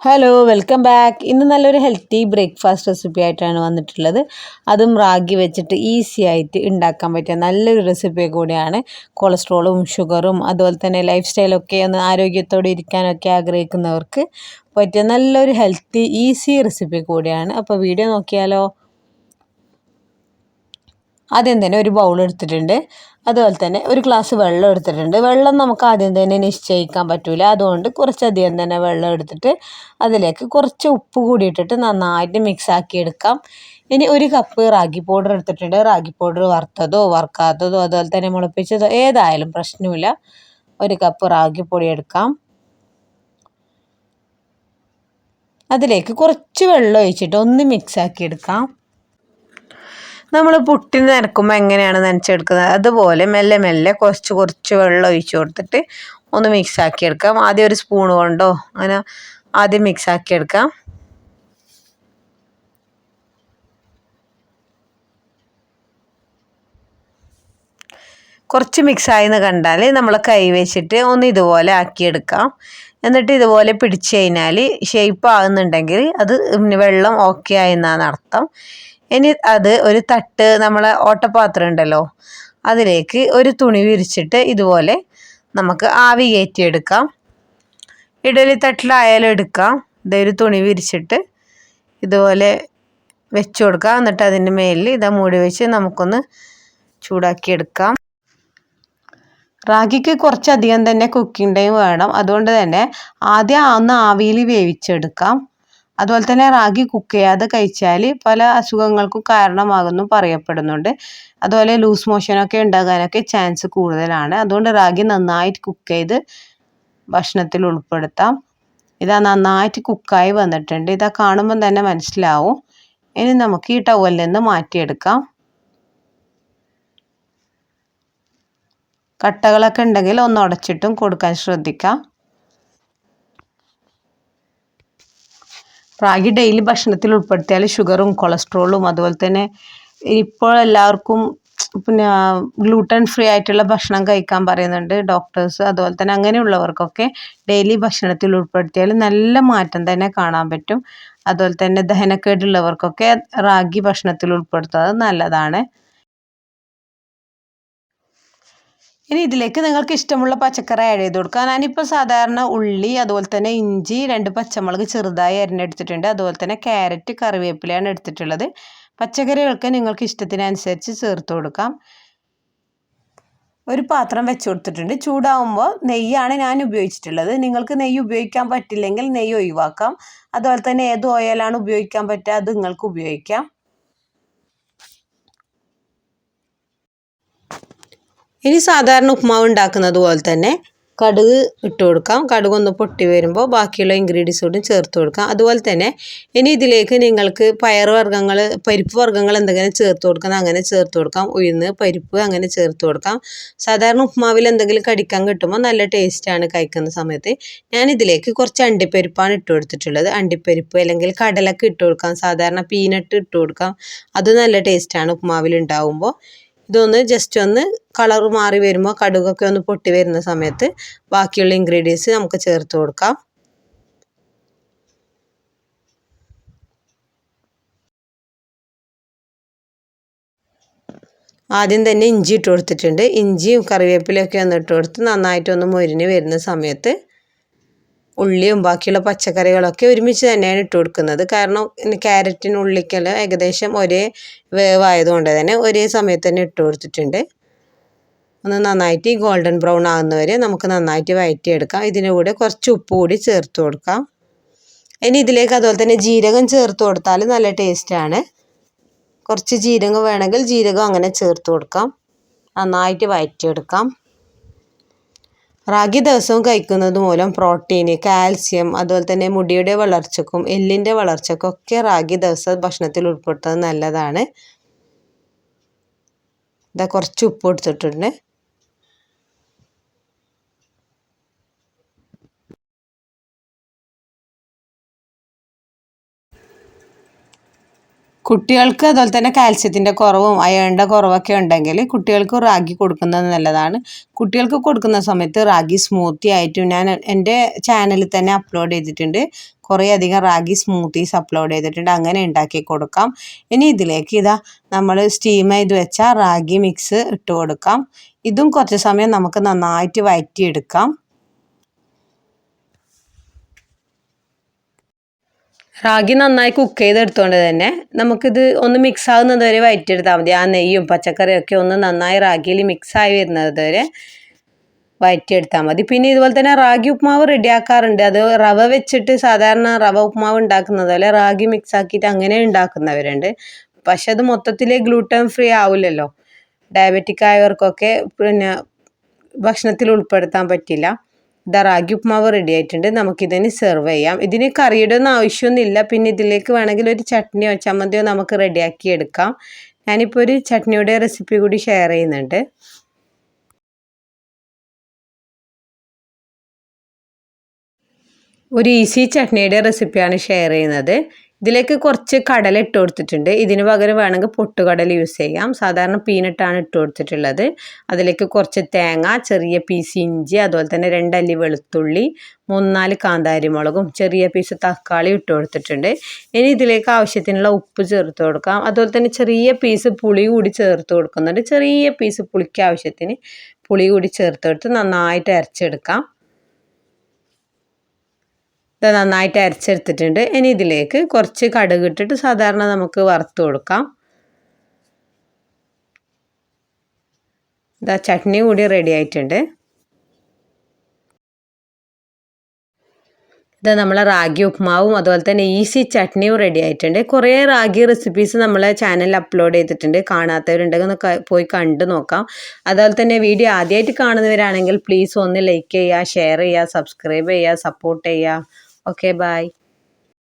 Hello welcome back ഇന്ന് നല്ലൊരു healthy breakfast recipe ആയിട്ടാണ് വന്നിട്ടുള്ളത്. അതും റാഗി വെച്ചിട്ട് ഈസി ആയിട്ട് ഉണ്ടാക്കാൻ പറ്റിയ നല്ലൊരു റെസിപ്പി കൂടിയാണ്. കൊളസ്ട്രോളും ഷുഗറും അതുപോലെ തന്നെ ലൈഫ് സ്റ്റൈലൊക്കെ ഒന്ന് ആരോഗ്യത്തോടെ ഇരിക്കാനൊക്കെ ആഗ്രഹിക്കുന്നവർക്ക് പറ്റിയ നല്ലൊരു ഹെൽത്തി ഈസി റെസിപ്പി കൂടിയാണ്. അപ്പോൾ വീഡിയോ നോക്കിയാലോ? ആദ്യം തന്നെ ഒരു ബൗൾ എടുത്തിട്ടുണ്ട്. അതുപോലെ തന്നെ ഒരു ഗ്ലാസ് വെള്ളം എടുത്തിട്ടുണ്ട്. വെള്ളം നമുക്ക് ആദ്യം തന്നെ നിശ്ചയിക്കാൻ പറ്റില്ല അതുകൊണ്ട് കുറച്ചധികം തന്നെ വെള്ളം എടുത്തിട്ട് അതിലേക്ക് കുറച്ച് ഉപ്പ് കൂടി ഇട്ടിട്ട് നന്നായിട്ട് മിക്സ് ആക്കി എടുക്കാം. ഇനി ഒരു കപ്പ് റാഗി പൗഡർ എടുത്തിട്ടുണ്ട്. റാഗി പൗഡർ വറുത്തതോ വറുക്കാത്തതോ അതുപോലെ തന്നെ മുളപ്പിച്ചതോ ഏതായാലും പ്രശ്നമില്ല. ഒരു കപ്പ് റാഗി പൊടി എടുക്കാം. അതിലേക്ക് കുറച്ച് വെള്ളം ഒഴിച്ചിട്ട് ഒന്ന് മിക്സ് ആക്കി എടുക്കാം. നമ്മൾ പുട്ടിന് നനക്കുമ്പോൾ എങ്ങനെയാണ് നനച്ചെടുക്കുന്നത്? അതുപോലെ മെല്ലെ മെല്ലെ കുറച്ച് കുറച്ച് വെള്ളം ഒഴിച്ചു കൊടുത്തിട്ട് ഒന്ന് മിക്സ് ആക്കി എടുക്കാം ആദ്യം ഒരു സ്പൂൺ കൊണ്ടോ? അങ്ങനെ ആദ്യം മിക്സ് ആക്കി എടുക്കാം കുറച്ച് മിക്സ് ആയെന്ന് കണ്ടാൽ നമ്മൾ കൈ വെച്ചിട്ട് ഒന്ന് ഇതുപോലെ ആക്കിയെടുക്കാം. എന്നിട്ട് ഇതുപോലെ പിടിച്ചു കഴിഞ്ഞാൽ ഷേപ്പ് ആകുന്നുണ്ടെങ്കിൽ അത് വെള്ളം ഓക്കെ ആയെന്നാണ് അർത്ഥം. ഇനി അത് ഒരു തട്ട് നമ്മളെ ഓട്ടപാത്രം ഉണ്ടല്ലോ അതിലേക്ക് ഒരു തുണി വിരിച്ചിട്ട് ഇതുപോലെ നമുക്ക് ആവി കയറ്റിയെടുക്കാം. ഇഡലി തട്ടിലായാലും എടുക്കാം. ഇതൊരു തുണി വിരിച്ചിട്ട് ഇതുപോലെ വെച്ച് കൊടുക്കാം. എന്നിട്ട് അതിന്റെ മേലിൽ ഇതാ മൂടി വെച്ച് നമുക്കൊന്ന് ചൂടാക്കിയെടുക്കാം. റാഗിക്ക് കുറച്ചധികം തന്നെ കുക്കിംഗ് ടൈം വേണം. അതുകൊണ്ട് തന്നെ ആദ്യം ഒന്ന് ആവിയിൽ വേവിച്ചെടുക്കാം. അതുപോലെ തന്നെ റാഗി കുക്ക് ചെയ്യാതെ കഴിച്ചാൽ പല അസുഖങ്ങൾക്കും കാരണമാകുന്നു പറയപ്പെടുന്നുണ്ട്. അതുപോലെ ലൂസ് മോഷനൊക്കെ ഉണ്ടാകാനൊക്കെ ചാൻസ് കൂടുതലാണ്. അതുകൊണ്ട് റാഗി നന്നായിട്ട് കുക്ക് ചെയ്ത് ഭക്ഷണത്തിൽ ഉൾപ്പെടുത്താം. ഇതാ നന്നായിട്ട് കുക്കായി വന്നിട്ടുണ്ട്. ഇതാ കാണുമ്പം തന്നെ മനസ്സിലാവും. ഇനി നമുക്ക് ഈ ടവലിൽ നിന്ന് മാറ്റിയെടുക്കാം. കട്ടകളൊക്കെ ഉണ്ടെങ്കിൽ ഒന്ന് ഉടച്ചിട്ടും കൊടുക്കാൻ ശ്രദ്ധിക്കാം. റാഗി ഡെയിലി ഭക്ഷണത്തിൽ ഉൾപ്പെടുത്തിയാൽ ഷുഗറും കൊളസ്ട്രോളും അതുപോലെ തന്നെ ഇപ്പോൾ എല്ലാവർക്കും പിന്നെ ഗ്ലൂട്ടൻ ഫ്രീ ആയിട്ടുള്ള ഭക്ഷണം കഴിക്കാൻ പറയുന്നുണ്ട് ഡോക്ടേഴ്സ്. അതുപോലെ തന്നെ അങ്ങനെയുള്ളവർക്കൊക്കെ ഡെയിലി ഭക്ഷണത്തിൽ ഉൾപ്പെടുത്തിയാൽ നല്ല മാറ്റം തന്നെ കാണാൻ പറ്റും. അതുപോലെ തന്നെ ദഹനക്കേടുള്ളവർക്കൊക്കെ റാഗി ഭക്ഷണത്തിൽ ഉൾപ്പെടുത്തുന്നത് നല്ലതാണ്. ഇനി ഇതിലേക്ക് നിങ്ങൾക്ക് ഇഷ്ടമുള്ള പച്ചക്കറി ആഡ് ചെയ്ത് കൊടുക്കുക ഞാനിപ്പോൾ സാധാരണ ഉള്ളി അതുപോലെ തന്നെ ഇഞ്ചി രണ്ട് പച്ചമുളക് ചെറുതായി അരിഞ്ഞെടുത്തിട്ടുണ്ട് അതുപോലെ തന്നെ ക്യാരറ്റ് കറിവേപ്പിലയാണ് എടുത്തിട്ടുള്ളത്. പച്ചക്കറികൾക്ക് നിങ്ങൾക്ക് ഇഷ്ടത്തിനനുസരിച്ച് ചേർത്ത് കൊടുക്കാം. ഒരു പാത്രം വെച്ച് കൊടുത്തിട്ടുണ്ട്. ചൂടാവുമ്പോൾ നെയ്യാണ് ഞാൻ ഉപയോഗിച്ചിട്ടുള്ളത്. നിങ്ങൾക്ക് നെയ്യ് ഉപയോഗിക്കാൻ പറ്റില്ലെങ്കിൽ നെയ്യ് ഒഴിവാക്കാം. അതുപോലെ തന്നെ ഏത് ഓയിലാണ് ഉപയോഗിക്കാൻ പറ്റുക അത് നിങ്ങൾക്ക് ഉപയോഗിക്കാം. ഇനി സാധാരണ ഉപ്മാവ് ഉണ്ടാക്കുന്നത് പോലെ തന്നെ കടുക് ഇട്ട് കൊടുക്കാം. കടുക് ഒന്ന് പൊട്ടി വരുമ്പോൾ ബാക്കിയുള്ള ഇൻഗ്രീഡിയൻസ് കൂടി ചേർത്ത് കൊടുക്കാം. അതുപോലെ തന്നെ ഇനി ഇതിലേക്ക് നിങ്ങൾക്ക് പയർ വർഗങ്ങൾ പരിപ്പ് വർഗങ്ങൾ എന്തെങ്കിലും ചേർത്ത് കൊടുക്കണം അങ്ങനെ ചേർത്ത് കൊടുക്കാം. ഉഴുന്ന് പരിപ്പ് അങ്ങനെ ചേർത്ത് കൊടുക്കാം. സാധാരണ ഉപ്മാവിൽ എന്തെങ്കിലും കടിക്കാൻ കിട്ടുമ്പോൾ നല്ല ടേസ്റ്റാണ് കഴിക്കുന്ന സമയത്ത്. ഞാൻ ഇതിലേക്ക് കുറച്ച് അണ്ടിപ്പരിപ്പാണ് ഇട്ട് കൊടുത്തിട്ടുള്ളത്. അണ്ടിപ്പരിപ്പ് അല്ലെങ്കിൽ കടലൊക്കെ ഇട്ട് കൊടുക്കാം. സാധാരണ പീനട്ട് ഇട്ട് കൊടുക്കാം. അത് നല്ല ടേസ്റ്റാണ് ഉപ്മാവിൽ ഉണ്ടാവുമ്പോൾ. ഇതൊന്ന് ജസ്റ്റ് ഒന്ന് കളർ മാറി വരുമ്പോൾ കടുകൊക്കെ ഒന്ന് പൊട്ടി വരുന്ന സമയത്ത് ബാക്കിയുള്ള ഇൻഗ്രീഡിയൻസ് നമുക്ക് ചേർത്ത് കൊടുക്കാം. ആദ്യം തന്നെ ഇഞ്ചി ഇട്ട് കൊടുത്തിട്ടുണ്ട്. ഇഞ്ചിയും കറിവേപ്പിലയൊക്കെ ഒന്ന് ഇട്ട് കൊടുത്ത് നന്നായിട്ടൊന്ന് മൊരിഞ്ഞ് വരുന്ന സമയത്ത് ഉള്ളിയും ബാക്കിയുള്ള പച്ചക്കറികളൊക്കെ ഒരുമിച്ച് തന്നെയാണ് ഇട്ട് കൊടുക്കുന്നത്. കാരണം ക്യാരറ്റിന് ഉള്ളിക്കെല്ലാം ഏകദേശം ഒരേ വേവായതുകൊണ്ട് തന്നെ ഒരേ സമയത്ത് തന്നെ ഇട്ട് കൊടുത്തിട്ടുണ്ട്. ഒന്ന് നന്നായിട്ട് ഈ ഗോൾഡൻ ബ്രൗൺ ആകുന്നവരെ നമുക്ക് നന്നായിട്ട് വഴറ്റിയെടുക്കാം ഇതിന്റെ കൂടെ കുറച്ച് ഉപ്പ് കൂടി ചേർത്ത് കൊടുക്കാം. ഇനി ഇതിലേക്ക് അതുപോലെ തന്നെ ജീരകം ചേർത്ത് കൊടുത്താൽ നല്ല ടേസ്റ്റാണ് കുറച്ച് ജീരകം വേണമെങ്കിൽ ജീരകം അങ്ങനെ ചേർത്ത് കൊടുക്കാം. നന്നായിട്ട് വഴറ്റിയെടുക്കാം റാഗി ദിവസവും കഴിക്കുന്നത് മൂലം പ്രോട്ടീന് കാൽസ്യം അതുപോലെ തന്നെ മുടിയുടെ വളർച്ചക്കും എല്ലിന്റെ വളർച്ചക്കും ഒക്കെ റാഗി ദിവസം ഭക്ഷണത്തിൽ ഉൾപ്പെടുത്തുന്നത് നല്ലതാണ്. ഇതാ കുറച്ച് ഉപ്പ് കൊടുത്തിട്ടുണ്ട്. കുട്ടികൾക്ക് അതുപോലെ തന്നെ കാൽസ്യത്തിന്റെ കുറവും അയണിന്റെ കുറവൊക്കെ ഉണ്ടെങ്കിൽ കുട്ടികൾക്ക് റാഗി കൊടുക്കുന്നത് നല്ലതാണ്. കുട്ടികൾക്ക് കൊടുക്കുന്ന സമയത്ത് റാഗി സ്മൂത്തി ആയിട്ടും ഞാൻ എന്റെ ചാനലിൽ തന്നെ അപ്ലോഡ് ചെയ്തിട്ടുണ്ട്. കുറേ അധികം റാഗി സ്മൂത്തീസ് അപ്ലോഡ് ചെയ്തിട്ടുണ്ട്. അങ്ങനെ ഉണ്ടാക്കി കൊടുക്കാം. ഇനി ഇതിലേക്ക് ഇതാ നമ്മൾ സ്റ്റീം ചെയ്ത് വെച്ച റാഗി മിക്സ് ഇട്ട് കൊടുക്കാം. ഇതും കുറച്ച് സമയം നമുക്ക് നന്നായിട്ട് വഴറ്റിയെടുക്കാം റാഗി നന്നായി കുക്ക് ചെയ്തെടുത്തുകൊണ്ട് തന്നെ നമുക്കിത് ഒന്ന് മിക്സ് ആകുന്നത് വരെ വയറ്റിയെടുത്താൽ മതി. ആ നെയ്യും പച്ചക്കറിയും ഒക്കെ ഒന്ന് നന്നായി റാഗിയിൽ ആയി വരുന്നത് വരെ വയറ്റിയെടുത്താൽ മതി. പിന്നെ ഇതുപോലെ തന്നെ റാഗി ഉപ്മാവ് റെഡിയാക്കാറുണ്ട് അത് റവ വെച്ചിട്ട് സാധാരണ റവ ഉപ്മാവ് ഉണ്ടാക്കുന്നത് പോലെ റാഗി മിക്സ് ആക്കിയിട്ട് അങ്ങനെ ഉണ്ടാക്കുന്നവരുണ്ട്. പക്ഷെ അത് മൊത്തത്തിൽ ഗ്ലൂട്ടൻ ഫ്രീ ആവില്ലല്ലോ ഡയബറ്റിക് ആയവർക്കൊക്കെ പിന്നെ ഭക്ഷണത്തിൽ ഉൾപ്പെടുത്താൻ പറ്റില്ല. ഇതാ റാഗി ഉപ്മാവ് റെഡി ആയിട്ടുണ്ട്. നമുക്കിതിന് സെർവ് ചെയ്യാം. ഇതിന് കറിയുടെ ആവശ്യമൊന്നുമില്ല. പിന്നെ ഇതിലേക്ക് വേണമെങ്കിൽ ഒരു ചട്നിയോ ചമ്മന്തിയോ നമുക്ക് റെഡിയാക്കി എടുക്കാം. ഞാനിപ്പോൾ ഒരു ചട്നിയുടെ റെസിപ്പി കൂടി ഷെയർ ചെയ്യുന്നുണ്ട്. ഒരു ഈസി ചട്നിയുടെ റെസിപ്പിയാണ് ഷെയർ ചെയ്യുന്നത്. ഇതിലേക്ക് കുറച്ച് കടല ഇട്ട് കൊടുത്തിട്ടുണ്ട്. ഇതിന് പകരം വേണമെങ്കിൽ പൊട്ടുകടല യൂസ് ചെയ്യാം. സാധാരണ പീനട്ടാണ് ഇട്ട് കൊടുത്തിട്ടുള്ളത്. അതിലേക്ക് കുറച്ച് തേങ്ങ ചെറിയ പീസ് ഇഞ്ചി അതുപോലെ തന്നെ രണ്ടല്ലി വെളുത്തുള്ളി മൂന്നാൽ കാന്താരിമുളകും ചെറിയ പീസ് തക്കാളി ഇട്ട് കൊടുത്തിട്ടുണ്ട്. ഇനി ഇതിലേക്ക് ആവശ്യത്തിനുള്ള ഉപ്പ് ചേർത്ത് കൊടുക്കാം. അതുപോലെ തന്നെ ചെറിയ പീസ് പുളി കൂടി ചേർത്ത് കൊടുക്കുന്നുണ്ട്. ചെറിയ പീസ് പുളിക്ക് ആവശ്യത്തിന് പുളി കൂടി ചേർത്ത് കൊടുത്ത് നന്നായിട്ട് അരച്ചെടുക്കാം. ഇത് നന്നായിട്ട് അരച്ചെടുത്തിട്ടുണ്ട്. ഇനി ഇതിലേക്ക് കുറച്ച് കടുക് ഇട്ടിട്ട് സാധാരണ നമുക്ക് വറുത്ത് കൊടുക്കാം. ഇതാ ചട്നി കൂടി റെഡി ആയിട്ടുണ്ട്. ഇത് നമ്മളെ റാഗി ഉപ്മാവും അതുപോലെ തന്നെ ഈസി ചട്നിയും റെഡി ആയിട്ടുണ്ട്. കുറേ റാഗി റെസിപ്പീസ് നമ്മളെ ചാനലിൽ അപ്ലോഡ് ചെയ്തിട്ടുണ്ട്. കാണാത്തവരുണ്ടെങ്കിൽ ഒന്ന് പോയി കണ്ടു നോക്കാം. അതുപോലെ തന്നെ വീഡിയോ ആദ്യമായിട്ട് കാണുന്നവരാണെങ്കിൽ പ്ലീസ് ഒന്ന് ലൈക്ക് ചെയ്യുക ഷെയർ ചെയ്യുക സബ്സ്ക്രൈബ് ചെയ്യുക സപ്പോർട്ട് ചെയ്യുക. Okay, bye.